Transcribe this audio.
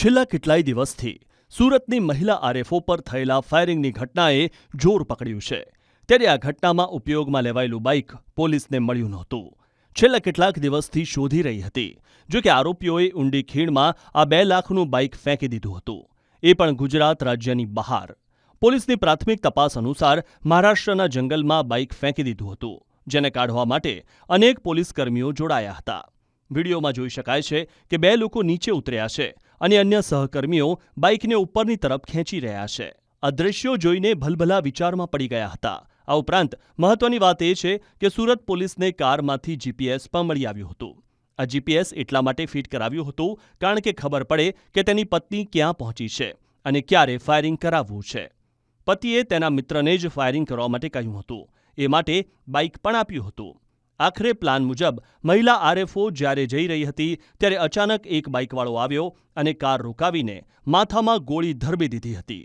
છેલ્લા કેટલાય દિવસથી સુરતની મહિલા આરએફઓ પર થયેલા ફાયરિંગની ઘટનાએ જોર પકડ્યું છે. ત્યારે આ ઘટનામાં ઉપયોગમાં લેવાયેલું બાઇક પોલીસને મળ્યું નહોતું. છેલ્લા કેટલાક દિવસથી શોધી રહી હતી જો કે આરોપીઓએ ઊંડી ખીણમાં આ બે લાખનું બાઇક ફેંકી દીધું હતું. એ પણ ગુજરાત રાજ્યની બહાર. પોલીસની પ્રાથમિક તપાસ અનુસાર મહારાષ્ટ્રના જંગલમાં બાઇક ફેંકી દીધું હતું, જેને કાઢવા માટે અનેક પોલીસકર્મીઓ જોડાયા હતા. વિડીયોમાં જોઈ શકાય છે કે બે લોકો નીચે ઉતર્યા છે અને અન્ય સહકર્મીઓ બાઇકને ઉપરની તરફ ખેંચી રહ્યા છે. આ દ્રશ્યો જોઈને ભલભલા વિચારમાં પડી ગયા હતા. આ ઉપરાંત મહત્વની વાત એ છે કે સુરત પોલીસને કારમાંથી જીપીએસ પણ મળી આવ્યું હતું. આ જીપીએસ એટલા માટે ફિટ કરાવ્યું હતું કારણ કે ખબર પડે કે તેની પત્ની ક્યાં પહોંચી છે અને ક્યારે ફાયરિંગ કરાવવું છે. પતિએ તેના મિત્રને જ ફાયરિંગ કરવા માટે કહ્યું હતું. એ માટે બાઇક પણ આપ્યું હતું. આખરે પ્લાન મુજબ મહિલા આરએફઓ જ્યારે જઈ રહી હતી, ત્યારે અચાનક એક બાઇકવાળો આવ્યો અને કાર રોકાવીને માથામાં ગોળી ધરબી દીધી હતી.